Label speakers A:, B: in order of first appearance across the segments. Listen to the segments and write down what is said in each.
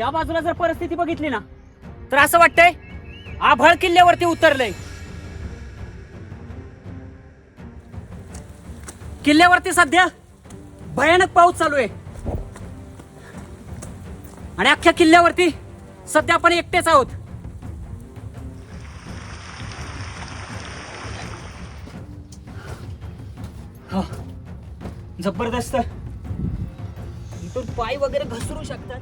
A: या बाजूला जर परिस्थिती बघितली ना तर असं वाटतंय आभाळ किल्ल्यावरती उतरलंय. किल्ल्यावरती सध्या भयानक पाऊस चालू आहे. आणि अख्ख्या किल्ल्यावरती सध्या आपण एकटेच आहोत. हा. जबरदस्त. इथून पाय वगैरे घसरू शकतात.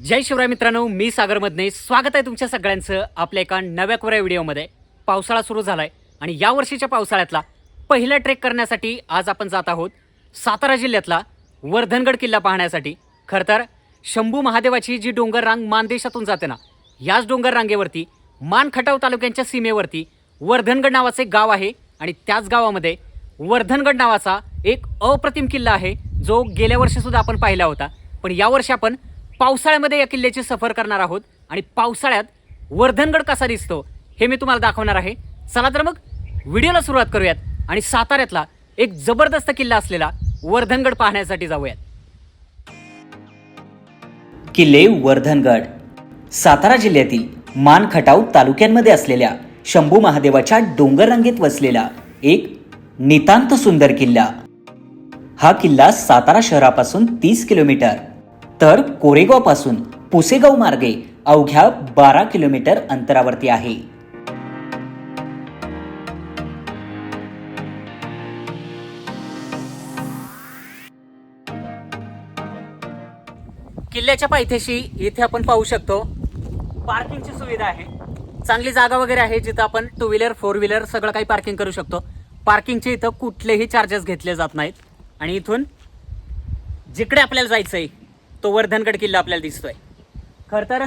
A: जय शिवराय मित्रांनो मी सागर मधने स्वागत आहे तुमच्या सगळ्यांचं आपल्या एका नव्या कोऱ्या व्हिडिओमध्ये. पावसाळा सुरू झालाय आणि या वर्षीच्या पावसाळ्यातला पहिला ट्रेक करण्यासाठी आज आपण जात आहोत सातारा जिल्ह्यातला वर्धनगड किल्ला पाहण्यासाठी. खरं तर शंभू महादेवाची जी डोंगर रांग मानदेशातून जाते ना याच डोंगर रांगेवरती मानखटाव तालुक्यांच्या सीमेवरती वर्धनगड नावाचे गाव आहे आणि त्याच गावामध्ये वर्धनगड नावाचा एक अप्रतिम किल्ला आहे जो गेल्या वर्षीसुद्धा आपण पाहिला होता. पण यावर्षी आपण पावसाळ्यामध्ये या किल्ल्याची सफर करणार आहोत आणि पावसाळ्यात वर्धनगड कसा दिसतो हे मी तुम्हाला दाखवणार आहे. चला तर मग व्हिडिओला सुरुवात करूयात आणि साताऱ्यातला एक जबरदस्त किल्ला असलेला वर्धनगड पाहण्यासाठी जाऊयात.
B: किल्ले वर्धनगड. सातारा जिल्ह्यातील मानखटाव तालुक्यांमध्ये असलेल्या शंभू महादेवाच्या डोंगररांगेत वसलेला एक नितांत सुंदर किल्ला. हा किल्ला सातारा शहरापासून तीस किलोमीटर. तर कोरेगावपासून पुसेगाव मार्गे अवघ्या बारा किलोमीटर अंतरावरती आहे.
A: किल्ल्याच्या पायथ्याशी इथे आपण पाहू शकतो पार्किंगची सुविधा आहे. चांगली जागा वगैरे आहे जिथं आपण टू व्हीलर फोर व्हीलर सगळं काही पार्किंग करू शकतो. पार्किंगचे इथं कुठलेही चार्जेस घेतले जात नाहीत. आणि इथून जिकडे आपल्याला जायचं आहे तो वर्धनगड किल्ला आपल्याला दिसतोय. खरं तर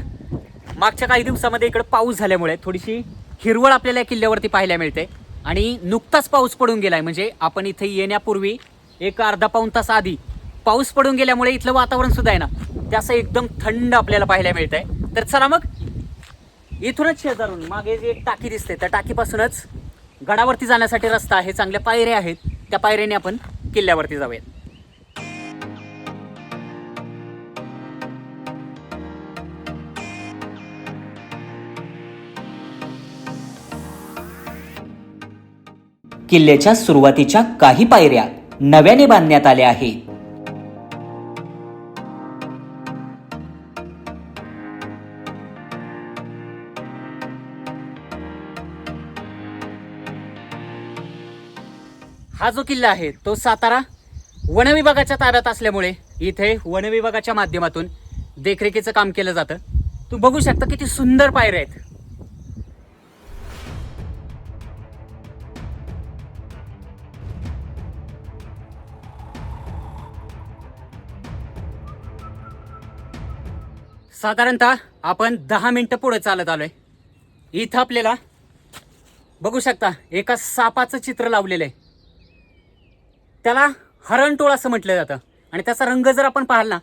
A: मागच्या काही दिवसामध्ये इकडं पाऊस झाल्यामुळे थोडीशी हिरवळ आपल्याला या किल्ल्यावरती पाहायला मिळते. आणि नुकताच पाऊस पडून गेलाय. म्हणजे आपण इथे येण्यापूर्वी एक अर्धा पाऊण तास आधी पाऊस पडून गेल्यामुळे इथलं वातावरण सुद्धा आहे ना ते असं एकदम थंड आपल्याला पाहायला मिळतंय. तर चला मग इथूनच शेजारून मागे जी एक टाकी दिसते त्या टाकीपासूनच गडावरती जाण्यासाठी रस्ता आहे चांगल्या पायऱ्या आहेत. त्या पायऱ्याने आपण किल्ल्यावरती जाऊयात.
B: किल्ल्याच्या सुरुवातीच्या काही पायऱ्या नव्याने बांधण्यात आल्या आहेत.
A: हा जो किल्ला आहे तो सातारा वनविभागाच्या ताब्यात असल्यामुळे इथे वनविभागाच्या माध्यमातून देखरेखीचं काम केलं जातं. तू बघू शकता किती सुंदर पायऱ्या आहेत. साधारणतः आपण दहा मिनटं पुढे चालत आलोय. इथं आपल्याला बघू शकता एका सापाचं चित्र लावलेलं आहे त्याला हरणटोळ असं म्हटलं जातं. आणि त्याचा रंग जर आपण पाहिला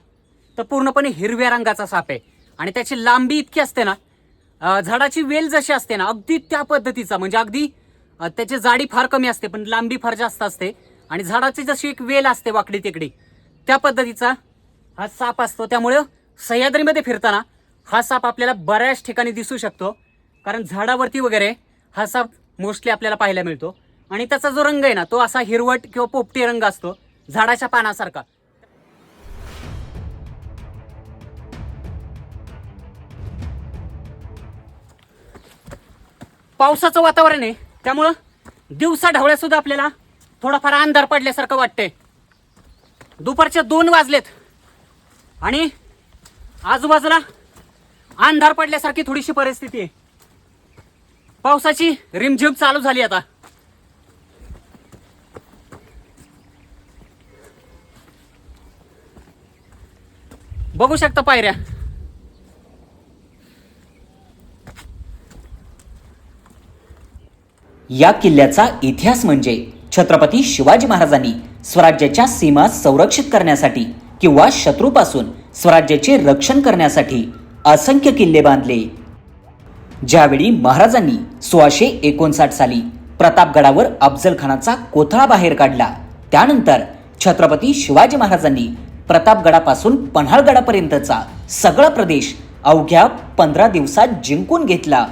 A: तर पूर्णपणे हिरव्या रंगाचा साप आहे. आणि त्याची लांबी इतकी असते ना झाडाची वेल जशी असते ना अगदी त्या पद्धतीचा. म्हणजे अगदी त्याची जाडी फार कमी असते पण लांबी फार जास्त असते. आणि झाडाची जशी एक वेल असते वाकडी तिकडी त्या पद्धतीचा हा साप असतो. त्यामुळं सह्याद्रीमध्ये फिरताना हा साप आपल्याला बऱ्याच ठिकाणी दिसू शकतो. कारण झाडावरती वगैरे हा साप मोस्टली आपल्याला पाहायला मिळतो. आणि त्याचा जो रंग आहे ना तो असा हिरवट किंवा पोपटी रंग असतो झाडाच्या पानासारखा. पावसाचं वातावरण आहे. त्यामुळं दिवसा ढवळ्यासुद्धा आपल्याला थोडाफार अंधार पडल्यासारखं वाटतंय. दुपारचे दोन वाजलेत. आणि आजूबाजूला अंधार पडल्यासारखी थोडीशी परिस्थिती आहे. पावसाची रिमझिम चालू झाली आता. बघू शकता पायऱ्या.
B: या किल्ल्याचा इतिहास म्हणजे छत्रपती शिवाजी महाराजांनी स्वराज्याच्या सीमा संरक्षित करण्यासाठी किंवा शत्रूपासून स्वराज्याचे रक्षण करण्यासाठी असंख्य किल्ले बांधले. ज्यावेळी महाराजांनी सोळाशे एकोणसाठ साली प्रतापगडावर अफजलखानाचा कोथळा बाहेर काढला त्यानंतर छत्रपती शिवाजी महाराजांनी प्रतापगडापासून पन्हाळगडापर्यंतचा सगळा प्रदेश अवघ्या पंधरा दिवसात जिंकून घेतला.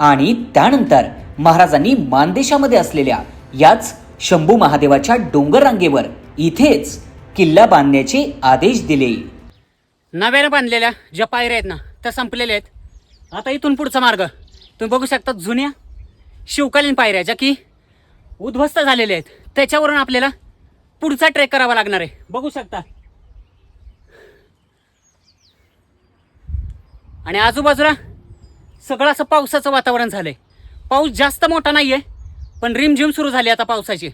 B: आणि त्यानंतर महाराजांनी मानदेशामध्ये असलेल्या याच शंभू महादेवाच्या डोंगर रांगेवर इथेच किल्ला बांधण्याचे आदेश दिले.
A: नव्यानं बांधलेल्या ज्या पायऱ्या आहेत ना त्या संपलेल्या आहेत. आता इथून पुढचा मार्ग. तुम्ही बघू शकता जुन्या शिवकालीन पायऱ्या ज्या की उद्ध्वस्त झालेल्या आहेत. त्याच्यावरून आपल्याला पुढचा ट्रेक करावा लागणार आहे. बघू शकता. आणि आजूबाजूला सगळं असं पावसाचं वातावरण झालंय. पाऊस जास्त मोठा नाहीये पण रिमझिम सुरू झाली आता पावसाची.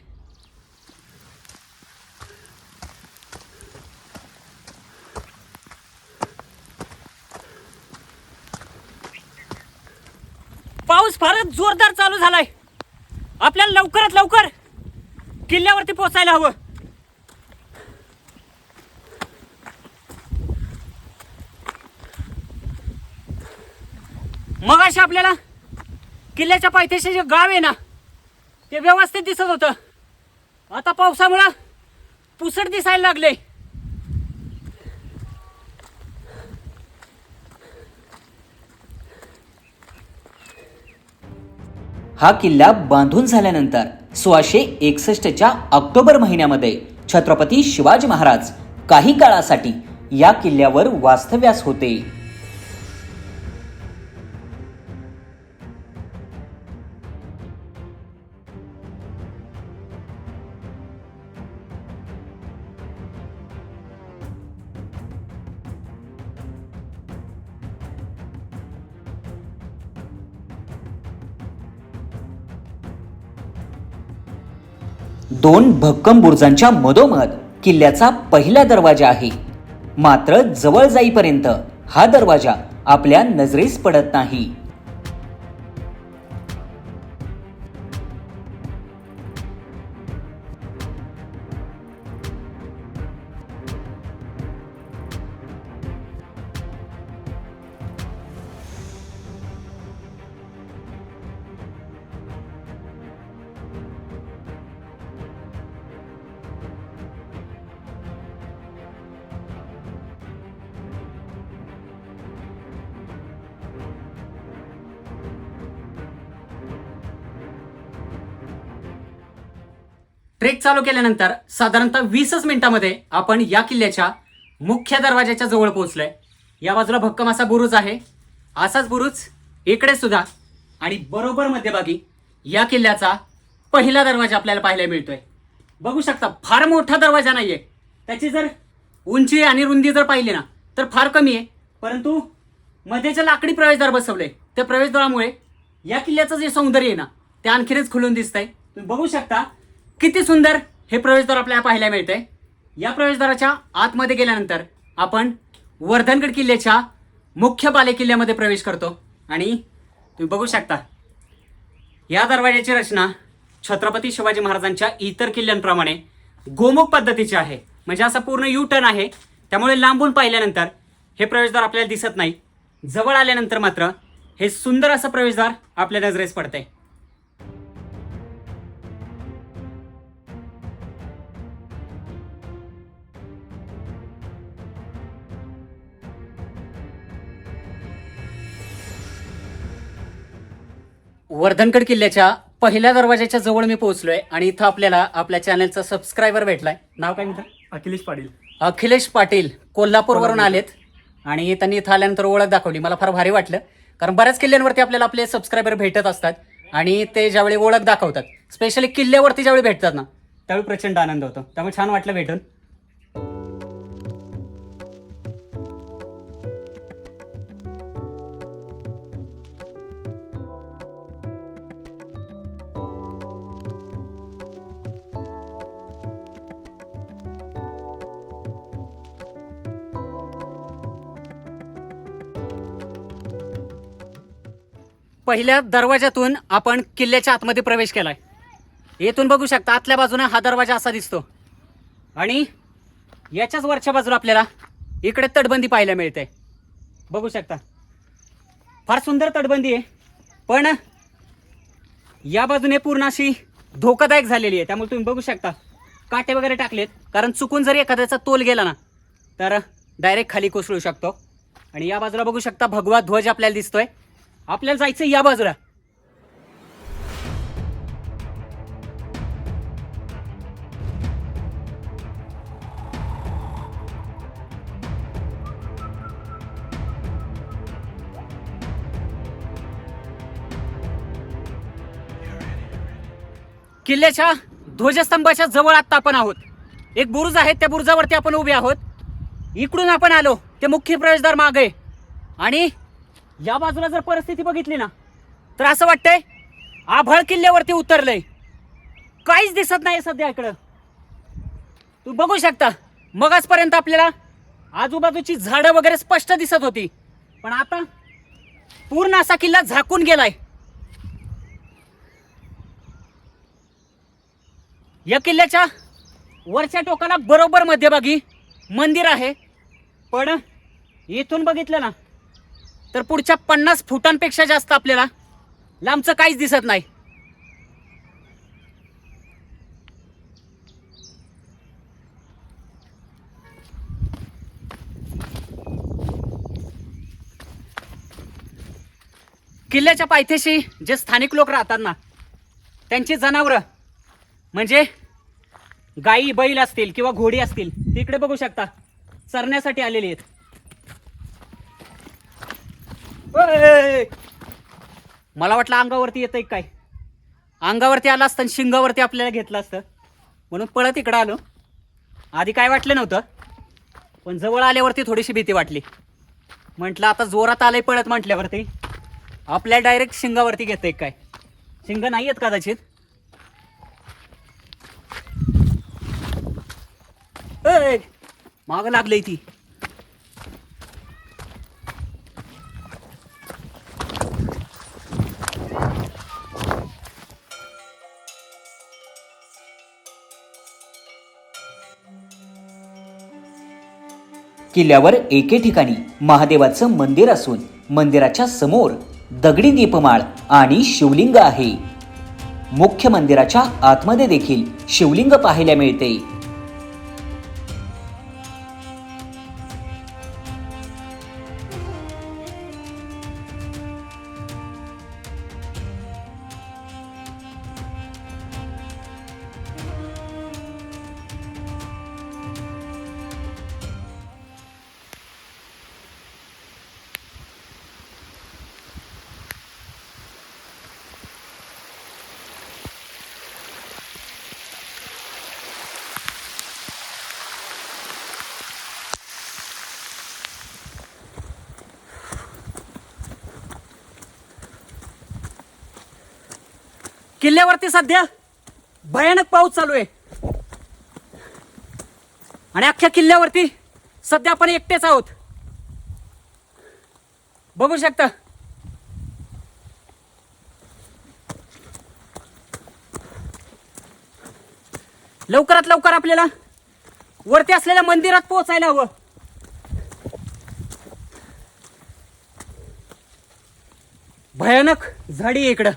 A: पाऊस फारच जोरदार चालू झालाय. आपल्याला लवकरात लवकर किल्ल्यावरती पोचायला हवं. मग अशा आपल्याला किल्ल्याच्या पायथ्याशी जे गाव आहे ना ते व्यवस्थित दिसत होतं. आता पावसामुळं पुसट दिसायला लागले.
B: हा किल्ला बांधून झाल्यानंतर सोळाशे एकसष्टच्या ऑक्टोबर महिन्यामध्ये छत्रपती शिवाजी महाराज काही काळासाठी या किल्ल्यावर वास्तव्यास होते. दोन भक्कम बुरुजांच्या मधोमध किल्ल्याचा पहिला दरवाजा आहे. मात्र जवळ जाईपर्यंत हा दरवाजा आपल्या नजरेस पडत नाही.
A: ट्रेक चालू केल्यानंतर साधारणतः वीसच मिनिटामध्ये आपण या किल्ल्याच्या मुख्य दरवाजाच्या जवळ पोहोचलोय. या बाजूला भक्कम असा बुरुज आहे. असाच बुरुज इकडे सुद्धा आणि बरोबर मध्यभागी या किल्ल्याचा पहिला दरवाजा आपल्याला पाहायला मिळतोय. बघू शकता फार मोठा दरवाजा नाहीये. त्याची जर उंची आणि रुंदी जर पाहिली ना तर फार कमी आहे. परंतु मध्ये जे लाकडी प्रवेशद्वार बसवले त्या प्रवेशद्वारामुळे या किल्ल्याचं जे सौंदर्य आहे ना ते आणखीनच खुलून दिसतंय. तुम्ही बघू शकता किती सुंदर हे प्रवेशद्वार आपल्याला पाहायला मिळते या प्रवेशद्वाराच्या आतमध्ये गेल्यानंतर आपण वर्धनगड किल्ल्याच्या मुख्य बालेकिल्ल्यामध्ये प्रवेश करतो. आणि तुम्ही बघू शकता या दरवाज्याची रचना छत्रपती शिवाजी महाराजांच्या इतर किल्ल्यांप्रमाणे गोमुख पद्धतीची आहे. म्हणजे असा पूर्ण यू टर्न आहे. त्यामुळे लांबून पाहिल्यानंतर हे प्रवेशद्वार आपल्याला दिसत नाही. जवळ आल्यानंतर मात्र हे सुंदर असं प्रवेशद्वार आपल्या नजरेस पडतंय. वर्धनगड किल्ल्याच्या पहिल्या दरवाजाच्या जवळ मी पोहोचलोय आणि इथं आपल्याला आपल्या चॅनलचा सबस्क्रायबर भेटलाय. नाव काय म्हणतं
C: अखिलेश पाटील.
A: अखिलेश पाटील कोल्हापूरवरून आलेत आणि त्यांनी इथं आल्यानंतर ओळख दाखवली. मला फार भारी वाटलं. कारण बऱ्याच किल्ल्यांवरती आपल्याला आपले सबस्क्रायबर भेटत असतात आणि ते ज्यावेळी ओळख दाखवतात स्पेशली किल्ल्यावरती ज्यावेळी भेटतात ना त्यावेळी प्रचंड आनंद होतो. त्यामुळे छान वाटलं भेटून. पहिल्या दरवाज्यातून आपण किल्ल्याच्या आतमध्ये प्रवेश केलाय. येथून बघू शकता आतल्या बाजूने हा दरवाजा असा दिसतो. आणि याच्याच वरच्या बाजूला आपल्याला इकडे तटबंदी पाहायला मिळते. बघू शकता. फार सुंदर तटबंदी आहे. पण या बाजूने पूर्ण अशी धोकादायक झालेली आहे. त्यामुळे तुम्ही बघू शकता काटे वगैरे टाकलेत. कारण चुकून जरी एखाद्याचा तोल गेला ना तर डायरेक्ट खाली कोसळू शकतो. आणि या बाजूला बघू शकता भगवा ध्वज आपल्याला दिसतोय. आपल्याला जायचं या बाजूला. किल्ल्याच्या ध्वजस्तंभाच्या जवळ आता आपण आहोत. एक बुरुज आहे त्या बुरुजावरती आपण उभे आहोत. इकडून आपण आलो ते मुख्य प्रवेशद्वार मागे. आणि या बाजूला जर परिस्थिती बघितली ना तर असं वाटतंय आभाळ किल्ल्यावरती उतरलंय. काहीच दिसत नाही सध्या इकडं. तू बघू शकता मगाचपर्यंत आपल्याला आजूबाजूची झाडं वगैरे स्पष्ट दिसत होती. पण आता पूर्ण असा किल्ला झाकून गेलाय. या किल्ल्याच्या वरच्या टोकाला बरोबर मध्यभागी मंदिर आहे. पण इथून बघितलं ना तर पुढच्या पन्नास फुटांपेक्षा जास्त आपल्याला लांबचं काहीच दिसत नाही. किल्ल्याच्या पायथ्याशी जे स्थानिक लोक राहतात ना त्यांची जनावरं म्हणजे गाई बैल असतील किंवा घोडी असतील तिकडे बघू शकता. चरण्यासाठी आलेली आहेत. मला वाटलं अंगावरती येतंय काय? अंगावरती आलं असतं आणि शिंगावरती आपल्याला घेतलं असतं. म्हणून पळत इकडं आलो. आधी काय वाटलं नव्हतं पण जवळ आल्यावरती थोडीशी भीती वाटली. म्हटलं आता जोरात आलंय पळत म्हटल्यावरती. आपल्या डायरेक्ट शिंगावरती घेतंय काय? शिंग नाही आहेत कदाचित. ए! माग लागलंय ती.
B: किल्ल्यावर एके ठिकाणी महादेवाचं मंदिर असून मंदिराच्या समोर दगडी दीपमाळ आणि शिवलिंग आहे. मुख्य मंदिराच्या आतमध्ये देखील शिवलिंग पाहायला मिळते.
A: किल्ल्यावरती सध्या भयानक पाऊस चालू आहे. आणि अख्ख्या किल्ल्यावरती सध्या आपण एकटेच आहोत. बघू शकता. लवकरात लवकर आपल्याला वरती असलेल्या मंदिरात पोहोचायला हवं. भयानक झाडी इकडं.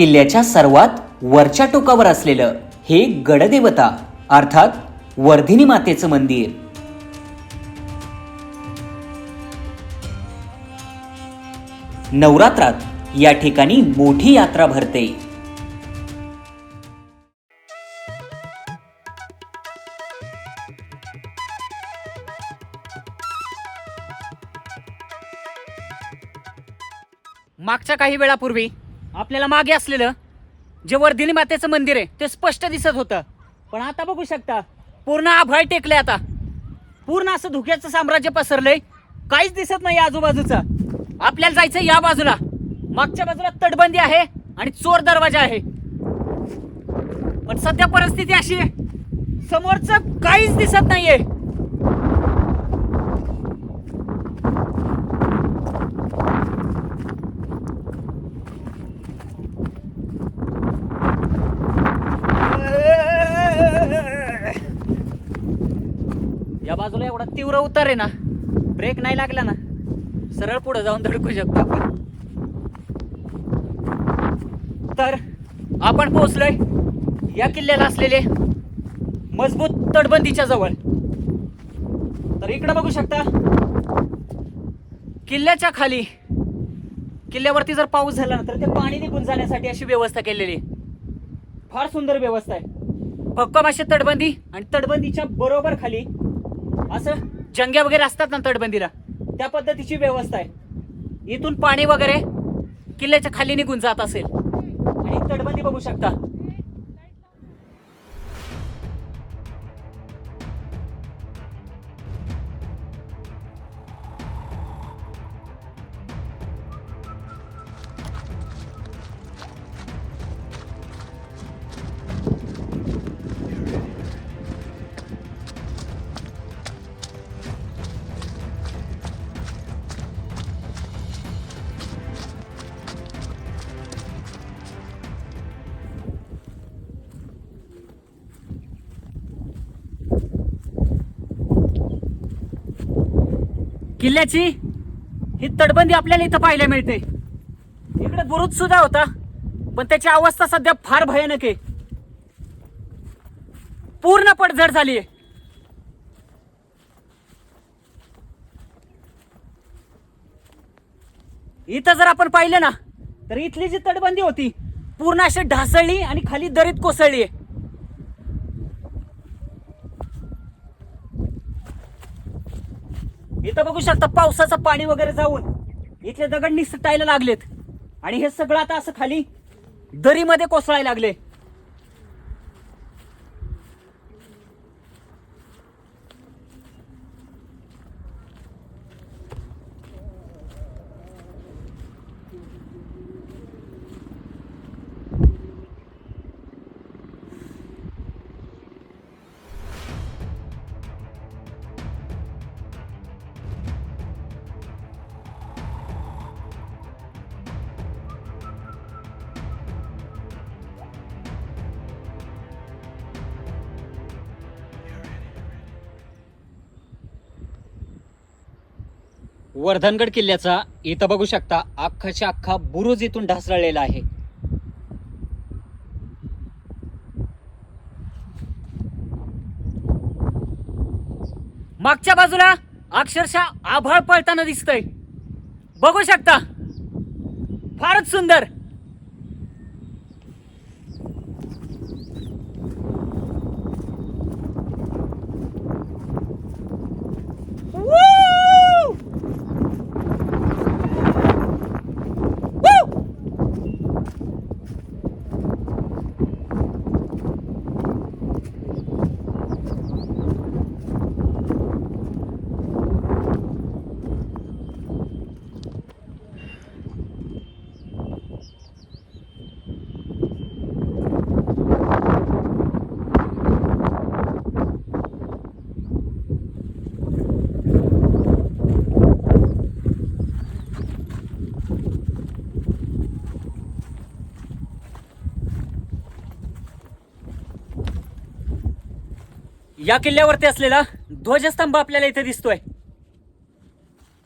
B: किल्ल्याच्या सर्वात वरच्या टोकावर असलेलं हे गडदेवता अर्थात वर्धिनी मातेचं मंदिर. नवरात्रात या ठिकाणी मोठी यात्रा भरते.
A: मागच्या काही वेळापूर्वी आपल्याला मागे असलेलं जे वर्धिनी मातेचं मंदिर आहे ते स्पष्ट दिसत होतं. पण आता बघू शकता पूर्ण आभाळ टेकले आता. पूर्ण असं धुक्याचं साम्राज्य पसरलंय काहीच दिसत नाही आजूबाजूचं. आपल्याला जायचं या बाजूला. मागच्या बाजूला तटबंदी आहे आणि चोर दरवाजा आहे. पण सध्या परिस्थिती अशी आहे समोरचं काहीच दिसत नाहीये या बाजूला एवढा तीव्र उतार आहे ना ब्रेक नाही लागला ना सरळ पुढे जाऊन धडकू शकतो आपण. तर आपण पोहोचलोय या किल्ल्याला असलेले मजबूत तटबंदीच्या जवळ. तर इकडे बघू शकता किल्ल्याच्या खाली किल्ल्यावरती जर पाऊस झाला ना तर ते पाणी निघून जाण्यासाठी अशी व्यवस्था केलेली आहे. फार सुंदर व्यवस्था आहे. भक्कम अशी तटबंदी आणि तटबंदीच्या बरोबर खाली असं जंग्या वगैरे असतात ना तटबंदीला त्या पद्धतीची व्यवस्था आहे. इथून पाणी वगैरे किल्ल्याच्या खाली निघून जात असेल. आणि तटबंदी बघू शकता. किल्ल्याची ही तटबंदी आपल्याला इथं पाहायला मिळते. इकडे बुरुज सुद्धा होता पण त्याची अवस्था सध्या फार भयानक आहे. पूर्ण पडझड झाली आहे. इथं जर आपण पाहिलं ना तर इथली जी तटबंदी होती पूर्ण अशी ढासळली आणि खाली दरीत कोसळली आहे. इथं बघू शकता पावसाचं पाणी वगैरे जाऊन इथले दगड निसटायला लागलेत. आणि हे सगळं आता असं खाली दरीमध्ये कोसळायला लागले. वर्धनगड किल्ल्याचा इथं बघू शकता अख्खाच्या अख्खा बुरुज इथून ढासळलेला आहे. मागच्या बाजूला अक्षरशः आभाळ पळताना दिसतंय. बघू शकता. फारच सुंदर. या किल्ल्यावरती असलेला ध्वजस्तंभ आपल्याला इथे दिसतोय.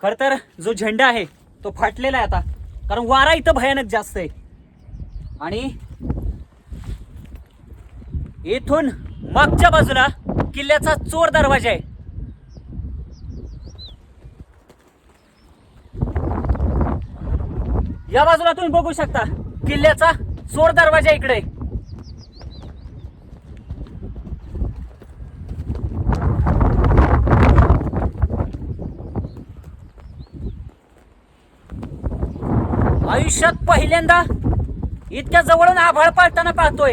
A: खर तर जो झेंडा आहे तो फाटलेला आहे आता. कारण वारा इथं भयानक जास्त आहे. आणि इथून मागच्या बाजूला किल्ल्याचा चोर दरवाजा आहे. या बाजूला तुम्ही बघू शकता किल्ल्याचा चोर दरवाजा इकडे आहे. आयुष्यात पहिल्यांदा इतक्या जवळून आभाळ पाळताना पाहतोय.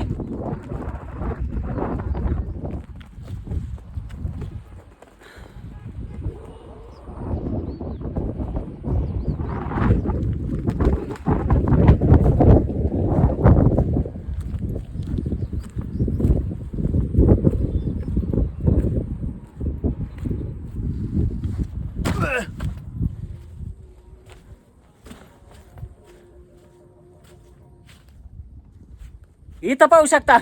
A: इथं पाहू शकता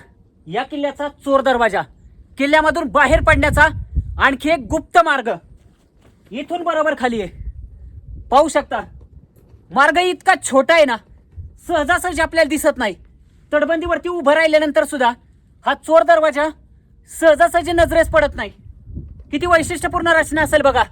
A: या किल्ल्याचा चोर दरवाजा किल्ल्यामधून बाहेर पडण्याचा आणखी एक गुप्त मार्ग. इथून बरोबर खाली आहे. पाहू शकता मार्ग इतका छोटा आहे ना सहजासहजी आपल्याला दिसत नाही. तटबंदीवरती उभं राहिल्यानंतर सुद्धा हा चोर दरवाजा सहजासहजी नजरेस पडत नाही. किती वैशिष्ट्यपूर्ण रचना असेल बघा.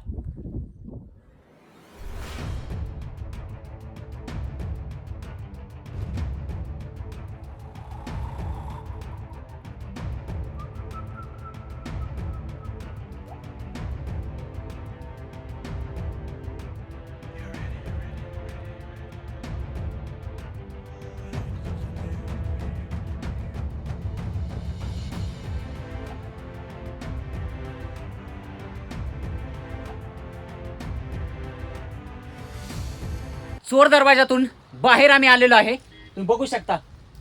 A: चोर दरवाजातून बाहेर आम्ही आलेलो आहे. तुम्ही बघू शकता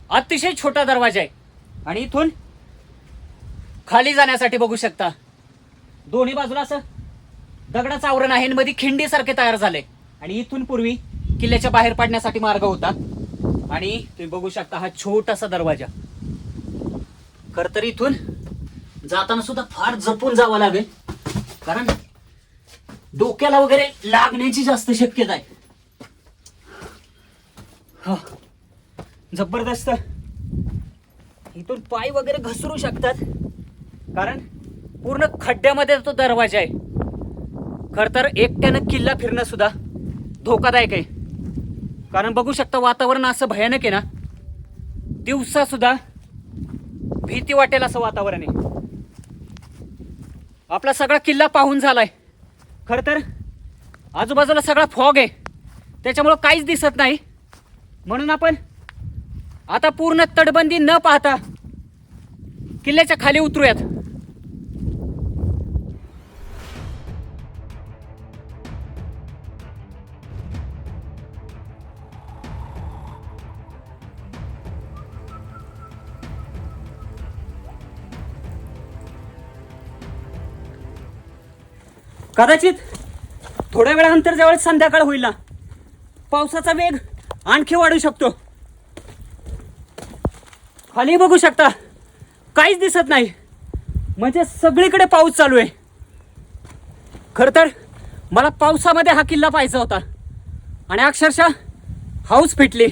A: अतिशय छोटा दरवाजा आहे. आणि इथून खाली जाण्यासाठी बघू शकता दोन्ही बाजूला असं दगडाचं आवरण आहे आणि मध्ये खिंडीसारखे तयार झाले. आणि इथून पूर्वी किल्ल्याच्या बाहेर पडण्यासाठी मार्ग होता. आणि तुम्ही बघू शकता हा छोटासा दरवाजा. खर तर इथून जाताना सुद्धा फार जपून जावं लागेल. कारण डोक्याला वगैरे लागण्याची जास्त शक्यता आहे. हा. जबरदस्त. इथून पाय वगैरे घसरू शकतात. कारण पूर्ण खड्ड्यामध्ये तो दरवाजा आहे. खर तर एकट्यानं किल्ला फिरणं सुद्धा धोकादायक आहे. कारण बघू शकता वातावरण असं भयानक आहे ना. दिवसा सुद्धा भीती वाटेल असं वातावरण आहे. आपला सगळा किल्ला पाहून झालाय. खर तर आजूबाजूला सगळा फॉग आहे. त्याच्यामुळं काहीच दिसत नाही. म्हणून आपण आता पूर्ण तटबंदी न पाहता किल्ल्याच्या खाली उतरूयात. कदाचित थोड्या वेळानंतर जवळ संध्याकाळ होईल ना. पावसाचा वेग आणखी वाढू शकतो. खाली बघू शकता. काहीच दिसत नाही. म्हणजे सगळीकडे पाऊस चालू आहे. खरं तर मला पावसामध्ये हा किल्ला पाहायचा होता. आणि अक्षरशः हाऊस फिटली.